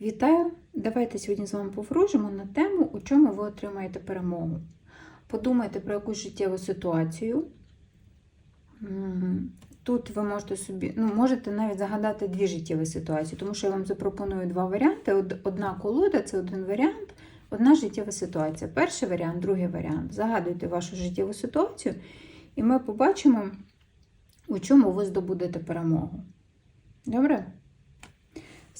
Вітаю! Давайте сьогодні з вами поворожимо на тему, у чому ви отримаєте перемогу. Подумайте про якусь життєву ситуацію. Тут ви можете собі, ну, можете навіть загадати дві життєві ситуації, тому що я вам запропоную два варіанти. Одна колода це один варіант, одна життєва ситуація. Перший варіант, другий варіант. Загадуйте вашу життєву ситуацію, і ми побачимо, у чому ви здобудете перемогу. Добре?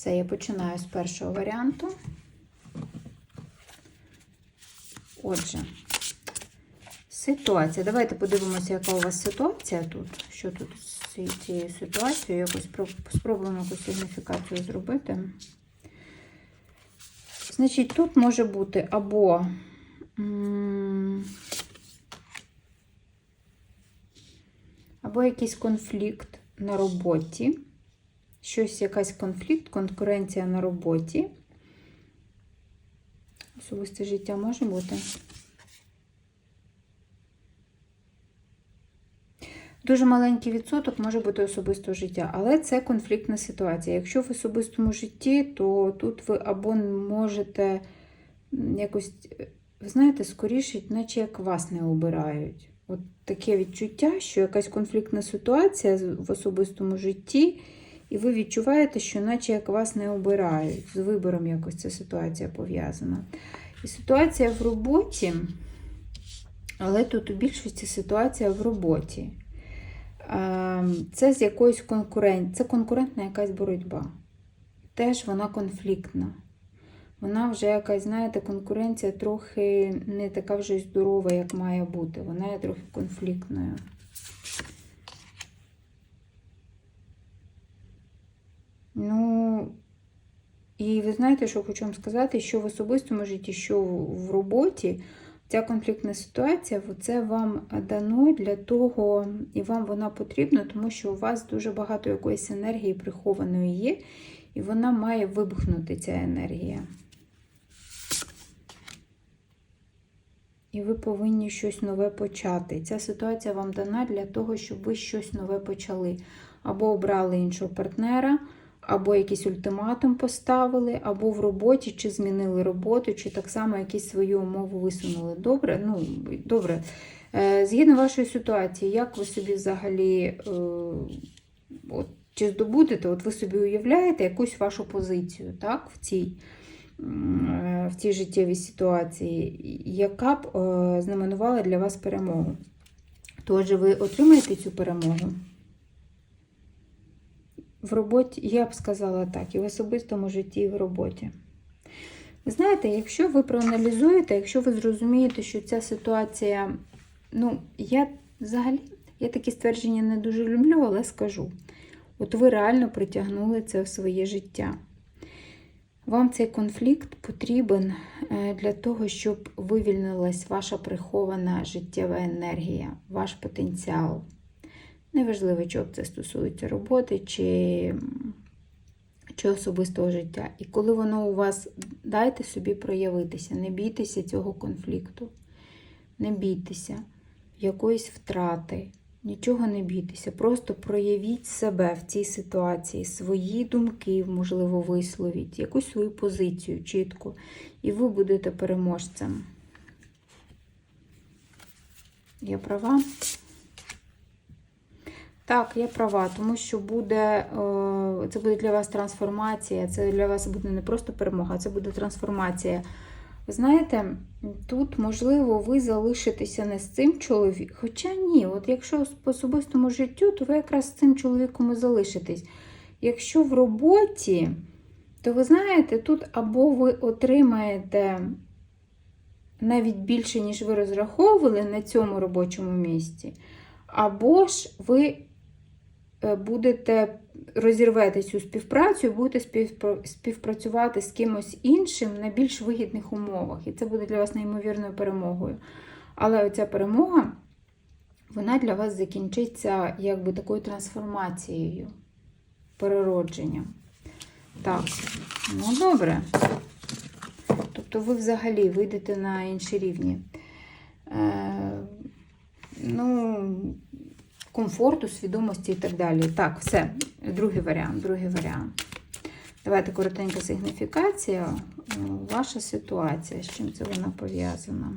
Все, я починаю з першого варіанту. Отже, ситуація. Давайте подивимося, яка у вас ситуація тут. Що тут з ці- цією ситуацією? Якось спробуємо якусь сигніфікацію зробити. Значить, тут може бути або або якийсь конфлікт на роботі щось, якась конфлікт, конкуренція на роботі. Особисте життя може бути. Дуже маленький відсоток може бути особистого життя, але це конфліктна ситуація. Якщо в особистому житті, то тут ви або можете якось, ви знаєте, скоріше, наче як вас не обирають. От таке відчуття, що якась конфліктна ситуація в особистому житті, і ви відчуваєте, що наче як вас не обирають. З вибором якось ця ситуація пов'язана. І ситуація в роботі, але тут у більшості ситуація в роботі. Це з якоїсь конкуренції, це конкурентна якась боротьба. Теж вона конфліктна. Вона вже якась, знаєте, конкуренція трохи не така вже здорова, як має бути. Вона є трохи конфліктною. Ну, і ви знаєте, що хочу вам сказати, що в особистому житті, що в роботі, ця конфліктна ситуація, це вам дано для того, і вам вона потрібна, тому що у вас дуже багато якоїсь енергії прихованої є, і вона має вибухнути ця енергія. І ви повинні щось нове почати. Ця ситуація вам дана для того, щоб ви щось нове почали. Або обрали іншого партнера, або якийсь ультиматум поставили, або в роботі, чи змінили роботу, чи так само якісь свої умови висунули. Добре? Ну, добре. Е, Згідно вашої ситуації, як ви собі взагалі, е, от, чи здобудете, от ви собі уявляєте якусь вашу позицію так, в цій е, в цій життєвій ситуації, яка б знаменувала для вас перемогу. Тож ви отримаєте цю перемогу. В роботі, я б сказала так, і в особистому житті, і в роботі. Знаєте, якщо ви проаналізуєте, якщо ви зрозумієте, що ця ситуація, ну, я взагалі, я такі ствердження не дуже люблю, але скажу. От ви реально притягнули це в своє життя. Вам цей конфлікт потрібен е, для того, щоб вивільнилась ваша прихована життєва енергія, ваш потенціал. Неважливо, чи це стосується роботи чи, чи особистого життя. І коли воно у вас, дайте собі проявитися, не бійтеся цього конфлікту, не бійтеся якоїсь втрати, нічого не бійтеся. Просто проявіть себе в цій ситуації, свої думки, можливо, висловіть, якусь свою позицію чітко, і ви будете переможцем. Я права? Так, я права, тому що буде, е, це буде для вас трансформація, це для вас буде не просто перемога, це буде трансформація. Знаєте, тут, можливо, ви залишитеся не з цим чоловіком. Хоча ні, от якщо по особистому життю, то ви якраз з цим чоловіком і залишитесь. Якщо в роботі, то ви знаєте, тут або ви отримаєте навіть більше, ніж ви розраховували на цьому робочому місці, або ж ви будете розірвете цю співпрацю будете співпрацювати з кимось іншим на більш вигідних умовах. І це буде для вас неймовірною перемогою. Але оця перемога, вона для вас закінчиться якби такою трансформацією, переродженням. Так, ну добре. Тобто ви взагалі вийдете на інші рівні. Е, ну, комфорту, свідомості і так далі. Так, все. Другий варіант, другий варіант. Давайте коротенька сигніфікація. Е, Ваша ситуація, з чим це вона пов'язана?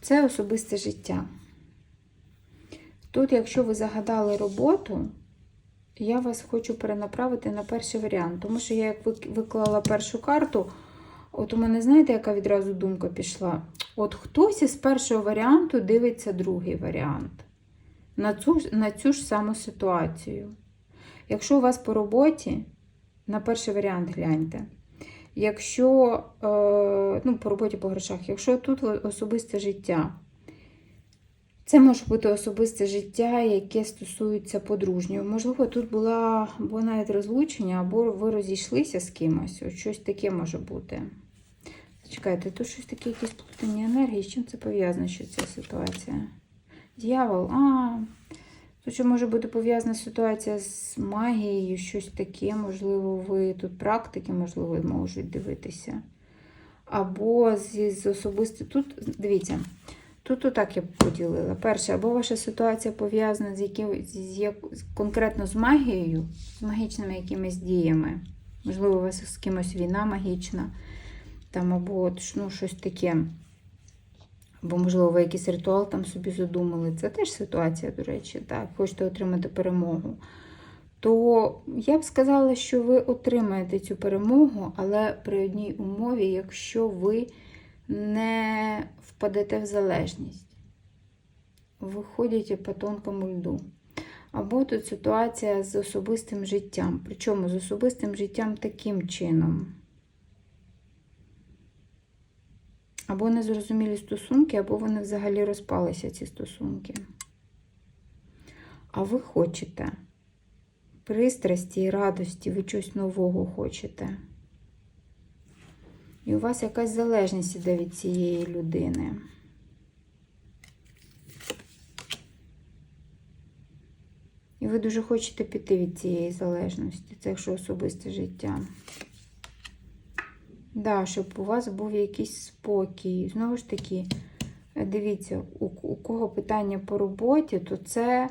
Це особисте життя. Тут, якщо ви загадали роботу, я вас хочу перенаправити на перший варіант. Тому що я, як виклала першу карту, от у мене, знаєте, яка відразу думка пішла? От хтось із першого варіанту дивиться другий варіант на цю, на цю ж саму ситуацію. Якщо у вас по роботі, на перший варіант гляньте. Якщо е, ну, по роботі по грошах, якщо тут особисте життя, це може бути особисте життя, яке стосується подружнього. Можливо, тут була або навіть розлучення, або ви розійшлися з кимось. От щось таке може бути. Чекайте, тут щось таке, якісь плутані енергії. З чим це пов'язано, що ця ситуація? Дьявол, а. Тут ще може бути пов'язана ситуація з магією, щось таке, можливо, ви тут практики, можливо, можуть дивитися. Або з, з особисто. Тут, дивіться, тут отак я поділила. Перше, або ваша ситуація пов'язана з яким, з як, конкретно з магією, з магічними якимись діями. Можливо, у вас з кимось війна магічна, там, або ну, щось таке. Або, можливо, ви якийсь ритуал там собі задумали. Це теж ситуація, до речі, так, хочете отримати перемогу. То я б сказала, що ви отримаєте цю перемогу, але при одній умові, якщо ви не впадете в залежність. Ви ходите по тонкому льду. Або тут ситуація з особистим життям. Причому з особистим життям таким чином. Або незрозумілі стосунки, або вони взагалі розпалися, ці стосунки. А ви хочете пристрасті і радості, ви чогось нового хочете. І у вас якась залежність іде від цієї людини. І ви дуже хочете піти від цієї залежності. Це якщо особисте життя. Да, щоб у вас був якийсь спокій. Знову ж таки, дивіться, у, кого питання по роботі, то це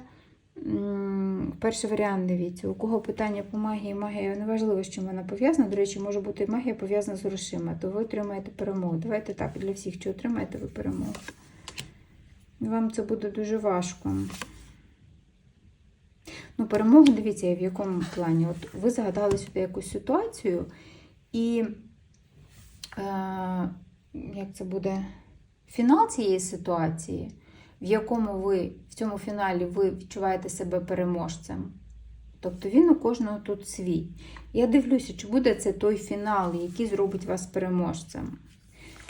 перший варіант, дивіться, у кого питання по магії, магія неважливо, з чим вона пов'язана. До речі, може бути магія пов'язана з грошима, то ви отримаєте перемогу. Давайте так, для всіх, чи отримаєте ви перемогу. Вам це буде дуже важко. Ну, перемогу, дивіться, в якому плані. От ви загадали сюди якусь ситуацію, і е, як це буде фінал цієї ситуації, в якому ви в цьому фіналі ви відчуваєте себе переможцем. Тобто він у кожного тут свій. Я дивлюся, чи буде це той фінал, який зробить вас переможцем.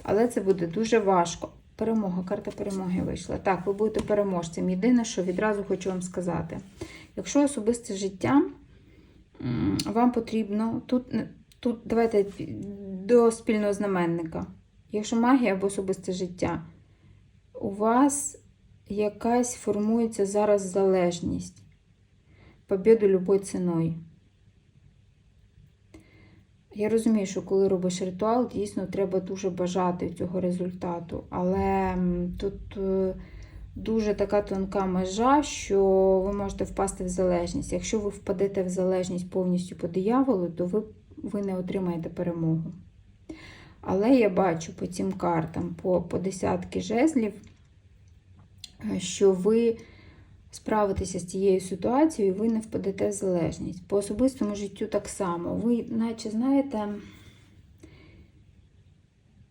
Але це буде дуже важко. Перемога, карта перемоги вийшла. Так, ви будете переможцем. Єдине, що відразу хочу вам сказати. Якщо особисте життя, вам потрібно тут, тут давайте до спільного знаменника. Якщо магія або особисте життя, у вас якась формується зараз залежність. Побіду любою ціною. Я розумію, що коли робиш ритуал, дійсно треба дуже бажати цього результату. Але тут е, дуже така тонка межа, що ви можете впасти в залежність. Якщо ви впадете в залежність повністю по дияволу, то ви, ви не отримаєте перемогу. Але я бачу по цим картам, по, по десятки жезлів, що ви справитеся з цією ситуацією, ви не впадете в залежність. По особистому життю так само. Ви, наче, знаєте,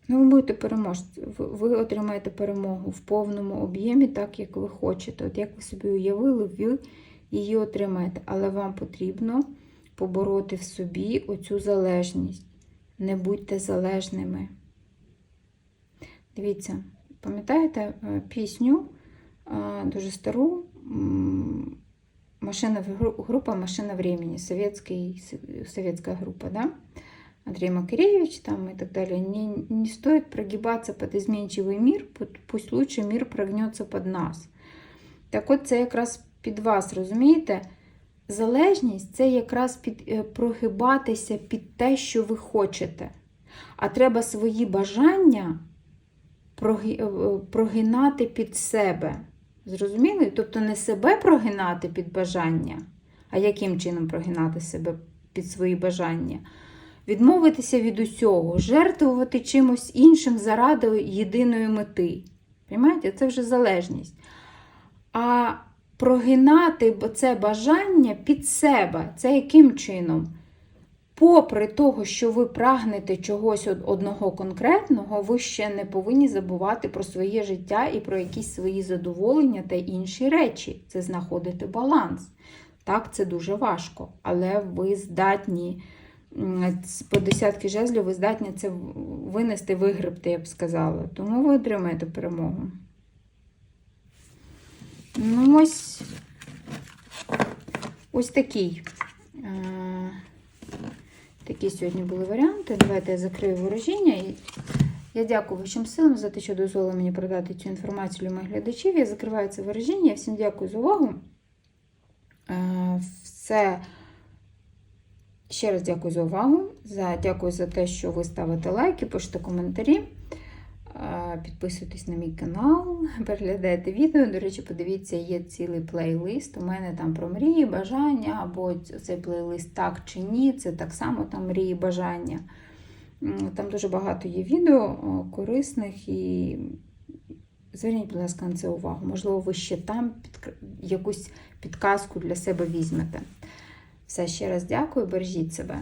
ну, ви будете переможці. Ви, отримаєте перемогу в повному об'ємі, так як ви хочете. От як ви собі уявили, ви її отримаєте. Але вам потрібно побороти в собі оцю залежність. Не будьте залежними. Дивіться, пам'ятаєте е, пісню дуже стару машина, гру- група «Машина времени», советский, советская группа, да? Андрей Макаревич там и так далее. Не, не стоит прогибаться под изменчивый мир, пусть лучше мир прогнется под нас. Так от це якраз під вас, розумієте? Залежність це якраз під, е, прогибатися під те, що ви хочете. а треба свої бажання е, прогинати під себе. Зрозуміли? Тобто не себе прогинати під бажання, а яким чином прогинати себе під свої бажання? Відмовитися від усього, жертвувати чимось іншим заради єдиної мети. Понимаєте? Це вже залежність. А прогинати це бажання під себе. Це яким чином? Попри того, що ви прагнете чогось одного конкретного, ви ще не повинні забувати про своє життя і про якісь свої задоволення та інші речі. Це знаходити баланс. Так, це дуже важко, але ви здатні по десятки жезлів, ви здатні це винести, вигребти, я б сказала. Тому ви отримаєте перемогу. Ну, ось, ось такий. Такі сьогодні були варіанти. Давайте я закрию ворожіння. Я дякую вищим силам за те, що дозволили мені продати цю інформацію для моїх глядачів. Я закриваю це ворожіння. Всім дякую за увагу. Е, Все. Ще раз дякую за увагу. Дякую за те, що ви ставите лайки, пишете коментарі. Е, Підписуйтесь на мій канал, переглядайте відео. До речі, подивіться, є цілий плейлист. У мене там про мрії, бажання, або цей плейлист так чи ні. Це так само там мрії, бажання. Там дуже багато є відео корисних і зверніть, будь ласка, на це увагу. Можливо, ви ще там підк- якусь підказку для себе візьмете. Все ще раз дякую, бережіть себе.